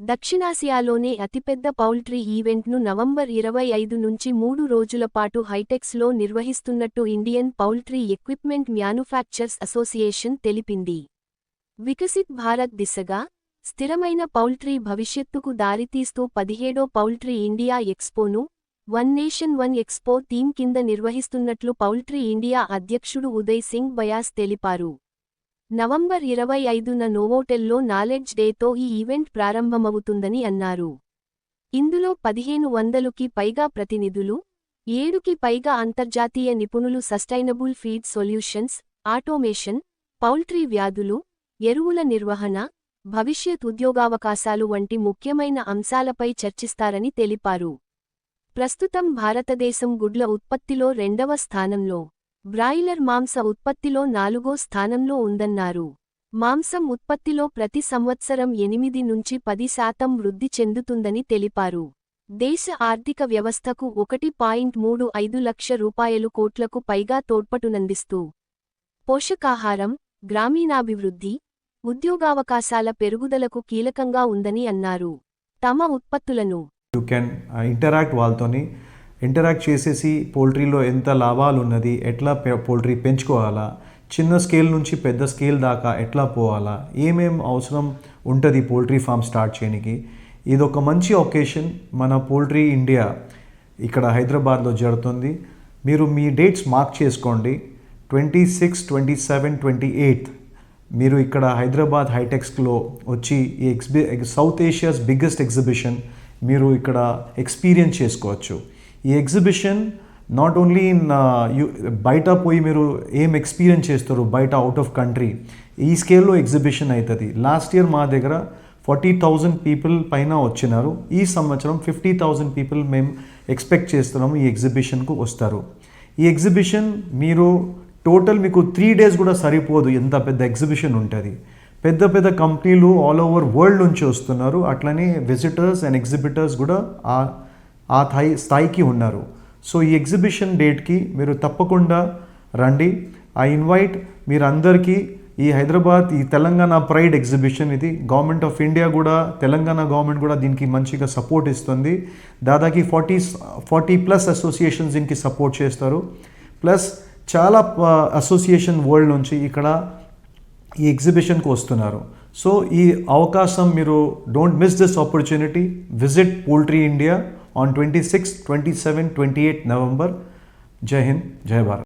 దక్షిణాసియాలోనే అతిపెద్ద poultry ఈవెంట్ను November ఇరవై ఐదు నుంచి మూడు రోజుల పాటు హైటెక్స్లో నిర్వహిస్తున్నట్టు Indian poultry equipment manufacturers association తెలిపింది. వికసిత్ భారత్ దిశగా స్థిరమైన పౌల్ట్రీ భవిష్యత్తుకు దారితీస్తూ పదిహేడో poultry India ఎక్స్పోను one nation one expo theme కింద నిర్వహిస్తున్నట్లు పౌల్ట్రీ ఇండియా అధ్యక్షుడు ఉదయ్ సింగ్ బయాస్ తెలిపారు. నవంబర్ ఇరవై ఐదున నోవోటెల్లో నాలెడ్జ్ డేతో ఈ ఈవెంట్ ప్రారంభమవుతుందని అన్నారు. ఇందులో పదిహేను వందలుకి పైగా ప్రతినిధులు ఏడుకి పైగా అంతర్జాతీయ నిపుణులు sustainable feed solutions automation poultry వ్యాధులు ఎరువుల నిర్వహణ భవిష్యత్ ఉద్యోగావకాశాలు వంటి ముఖ్యమైన అంశాలపై చర్చిస్తారని తెలిపారు. ప్రస్తుతం భారతదేశం గుడ్ల ఉత్పత్తిలో రెండవ స్థానంలో. బ్రాయిలర్ మాంస ఉత్పత్తిలో నాలుగో స్థానంలో ఉందన్నారు. మాంసం ఉత్పత్తిలో ప్రతి సంవత్సరం ఎనిమిది నుంచి పది శాతం వృద్ధి చెందుతుందని తెలిపారు. దేశ ఆర్థిక వ్యవస్థకు ఒకటి పాయింట్ మూడు ఐదు లక్ష రూపాయలు కోట్లకు పైగా తోడ్పటునందిస్తూ పోషకాహారం గ్రామీణాభివృద్ధి ఉద్యోగావకాశాల పెరుగుదలకు కీలకంగా ఉందని అన్నారు. తమ ఉత్పత్తులను యూ కెన్ ఇంటరాక్ట్ వాళ్ళతోని ఇంటరాక్ట్ చేసేసి పోల్ట్రీలో ఎంత లాభాలు ఉన్నది ఎట్లా పె- పోల్ట్రీ పెంచుకోవాలా చిన్న స్కేల్ నుంచి పెద్ద స్కేల్ దాకా ఎట్లా పోవాలా ఏమేం అవసరం ఉంటుంది పోల్ట్రీ ఫామ్ స్టార్ట్ చేయడానికి ఇది ఒక మంచి ఒకేషన్ మన పోల్ట్రీ ఇండియా ఇక్కడ హైదరాబాద్లో జరుగుతుంది. మీరు మీ డేట్స్ మార్క్ చేసుకోండి. Twenty six twenty seven twenty eighth మీరు ఇక్కడ హైదరాబాద్ హైటెక్స్లో వచ్చి ఈ ఎక్స్బి సౌత్ ఏషియాస్ బిగ్గెస్ట్ ఎగ్జిబిషన్ మీరు ఇక్కడ ఎక్స్పీరియన్స్ చేసుకోవచ్చు. ఈ ఎగ్జిబిషన్ నాట్ ఓన్లీ ఇన్ బయట పోయి మీరు ఏం ఎక్స్పీరియన్స్ చేస్తారు బయట అవుట్ ఆఫ్ కంట్రీ ఈ స్కేల్లో ఎగ్జిబిషన్ అవుతుంది లాస్ట్ ఇయర్ మా దగ్గర ఫార్టీ థౌజండ్ పీపుల్ పైన వచ్చినారు. ఈ సంవత్సరం ఫిఫ్టీ థౌజండ్ పీపుల్ మేము ఎక్స్పెక్ట్ చేస్తున్నాము ఈ ఎగ్జిబిషన్కు వస్తారు. ఈ ఎగ్జిబిషన్ మీరు టోటల్ మీకు త్రీ డేస్ కూడా సరిపోదు ఎంత పెద్ద ఎగ్జిబిషన్ ఉంటుంది. పెద్ద పెద్ద కంపెనీలు ఆల్ ఓవర్ వరల్డ్ నుంచి వస్తున్నారు. అట్లనే విజిటర్స్ అండ్ ఎగ్జిబిటర్స్ కూడా ఆ ఆ స్థాయి స్థాయికి ఉన్నారు. సో ఈ ఎగ్జిబిషన్ డేట్కి మీరు తప్పకుండా రండి. ఐ ఇన్వైట్ మీరందరికీ ఈ హైదరాబాద్ ఈ తెలంగాణ ప్రైడ్ ఎగ్జిబిషన్ ఇది. గవర్నమెంట్ ఆఫ్ ఇండియా కూడా తెలంగాణ గవర్నమెంట్ కూడా దీనికి మంచిగా సపోర్ట్ ఇస్తుంది. దాదాపు ఫార్టీ ఫార్టీ ప్లస్ అసోసియేషన్స్ దీనికి సపోర్ట్ చేస్తారు. ప్లస్ చాలా అసోసియేషన్ వరల్డ్ నుంచి ఇక్కడ ఈ ఎగ్జిబిషన్కి వస్తున్నారు. సో ఈ అవకాశం మీరు don't miss this opportunity. Visit poultry India. On twenty six twenty seven twenty eight November Jai Hind Jai Bharat